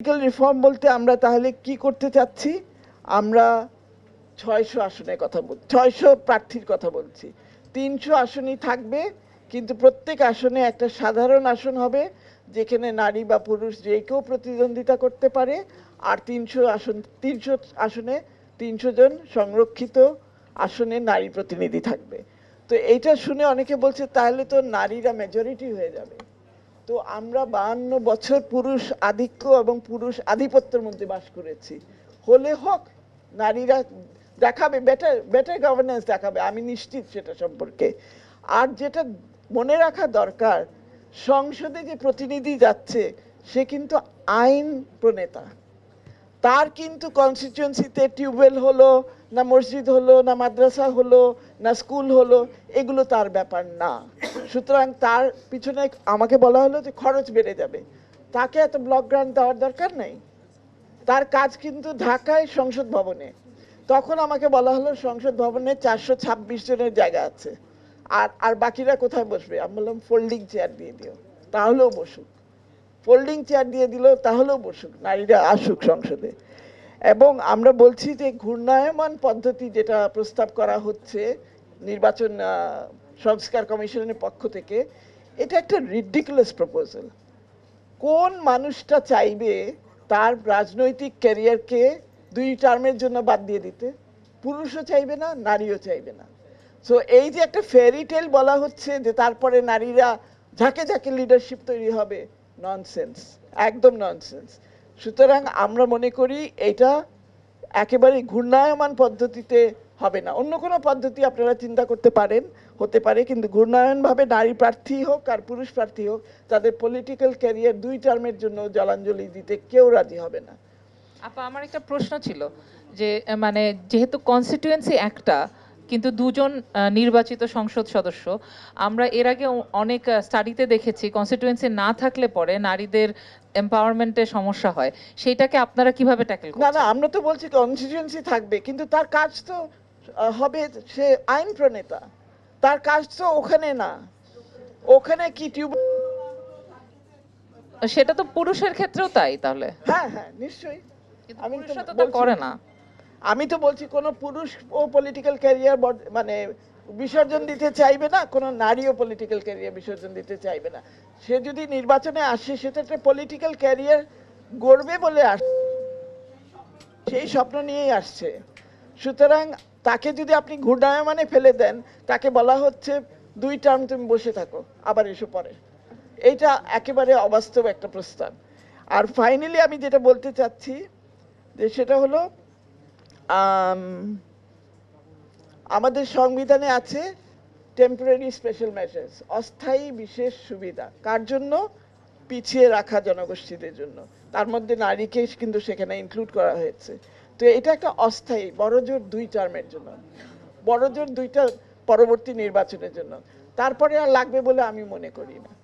Political reform বলতে আমরা তাহলে কি করতে চাচ্ছি? আমরা ছয়শো আসনের কথা বল, ছয়শো প্রার্থীর কথা বলছি। তিনশো আসনই থাকবে, কিন্তু প্রত্যেক আসনে একটা সাধারণ আসন হবে, যেখানে নারী বা পুরুষ যে কেউ প্রতিদ্বন্দ্বিতা করতে পারে, আর তিনশো আসন, তিনশো আসনে তিনশো জন সংরক্ষিত আসনে নারী প্রতিনিধি থাকবে। তো এইটা শুনে অনেকে বলছে, তাহলে তো নারীরা মেজরিটি হয়ে যাবে। তো আমরা বাহান্ন বছর পুরুষ আধিক্য এবং পুরুষ আধিপত্যের মধ্যে বাস করেছি। হলে হোক, নারীরা দেখাবে বেটার বেটার গভর্নেন্স দেখাবে, আমি নিশ্চিত সেটা সম্পর্কে। আর যেটা মনে রাখা দরকার, সংসদে যে প্রতিনিধি যাচ্ছে, সে কিন্তু আইন প্রণেতা। তার কিন্তু কনস্টিটুয়েন্সিতে টিউবওয়েল হলো, না মসজিদ হলো, না মাদ্রাসা হলো, না স্কুল হলো, এগুলো তার ব্যাপার না। সুতরাং তার পিছনে আমাকে বলা হলো যে খরচ বেড়ে যাবে। তাকে এত ব্লক গ্রান্ট দেওয়ার দরকার নেই। তার কাজ কিন্তু ঢাকায় সংসদ ভবনে। তখন আমাকে বলা হলো সংসদ ভবনে চারশো ছাব্বিশ জনের জায়গা আছে। আর আর বাকিরা কোথায় বসবে? আমি বললাম ফোল্ডিং চেয়ার দিয়ে দিও। তাহলেও বসুক। ফোল্ডিং চেয়ার দিয়ে দিল, তাহলেও বসুক, নারীরা আসুক সংসদে। এবং আমরা বলছি যে ঘূর্ণায়মান পদ্ধতি যেটা প্রস্তাব করা হচ্ছে নির্বাচন সংস্কার কমিশনের পক্ষ থেকে, এটা একটা রিডিকুলাস প্রপোজাল কোন মানুষটা চাইবে তার রাজনৈতিক ক্যারিয়ারকে দুই টার্মের জন্য বাদ দিয়ে দিতে? পুরুষও চাইবে না, নারীও চাইবে না। সো এই যে একটা ফেরি টেল বলা হচ্ছে যে তারপরে নারীরা ঝাঁকে ঝাঁকে লিডারশিপ তৈরি হবে ননসেন্স একদম ননসেন্স সুতরাং আমরা মনে করি এটা একেবারে ঘূর্ণায়মান পদ্ধতিতে হবে না। অন্য কোনো পদ্ধতি আপনারা চিন্তা করতে পারেন, হতে পারে, কিন্তু ঘূর্ণায়নভাবে নারী প্রার্থী হোক আর পুরুষ প্রার্থী হোক, তাদের পলিটিক্যাল ক্যারিয়ার দুই টার্মের জন্য জলাঞ্জলি দিতে কেউ রাজি হবে না। আপা, আমার একটা প্রশ্ন ছিল যে মানে যেহেতু কনস্টিটিউয়েন্সি একটা কিন্তু দুজন নির্বাচিত সংসদ সদস্য। আমরা এর আগে অনেক স্টাডিতে দেখেছি কনস্টিটিউয়েন্সি না থাকলে পরে নারীদের এম্পাওয়ারমেন্টে সমস্যা হয়। সেইটাকে আপনারা কীভাবে ট্যাকেল না না আমরা তো বলছি কনস্টিটিউয়েন্সি থাকবে কিন্তু তার কাজ তো হবে সে আইন প্রণেতা। তার কাজ তো ওখানে না। ওখানে কি টিউব সেটা তো পুরুষের ক্ষেত্রেও তাই তাহলে? হ্যাঁ হ্যাঁ নিশ্চয়ই। আমি তা করে না। আমি তো বলছি, কোনো পুরুষ ও পলিটিক্যাল ক্যারিয়ার মানে বিসর্জন দিতে চাইবে না, কোনো নারীও পলিটিক্যাল ক্যারিয়ার বিসর্জন দিতে চাইবে না। সে যদি নির্বাচনে আসে সেটা একটা পলিটিক্যাল ক্যারিয়ার গড়বে বলে আস সেই স্বপ্ন নিয়েই আসছে। সুতরাং তাকে যদি আপনি ঘূর্ণায়মানে ফেলে দেন, তাকে বলা হচ্ছে, দুই টার্ম তুমি বসে থাকো, আবার এসো পরে। এইটা একেবারে অবাস্তব একটা প্রস্তাব। আর ফাইনালি আমি যেটা বলতে চাচ্ছি, যে সেটা হলো আমাদের সংবিধানে আছে টেম্পোরারি স্পেশাল মেজার্স অস্থায়ী বিশেষ সুবিধা। কার জন্য? পিছিয়ে রাখা জনগোষ্ঠীদের জন্য। তার মধ্যে নারীকে কিন্তু সেখানে ইনক্লুড করা হয়েছে। তো এটা একটা অস্থায়ী, বড়জোর দুই টার্মের জন্য। বড়জোর দুইটা পরবর্তী নির্বাচনের জন্য। তারপরে আর লাগবে বলে আমি মনে করি না।